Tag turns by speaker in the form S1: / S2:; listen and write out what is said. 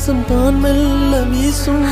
S1: சுவாசம் தான் மெல்ல வீசும்.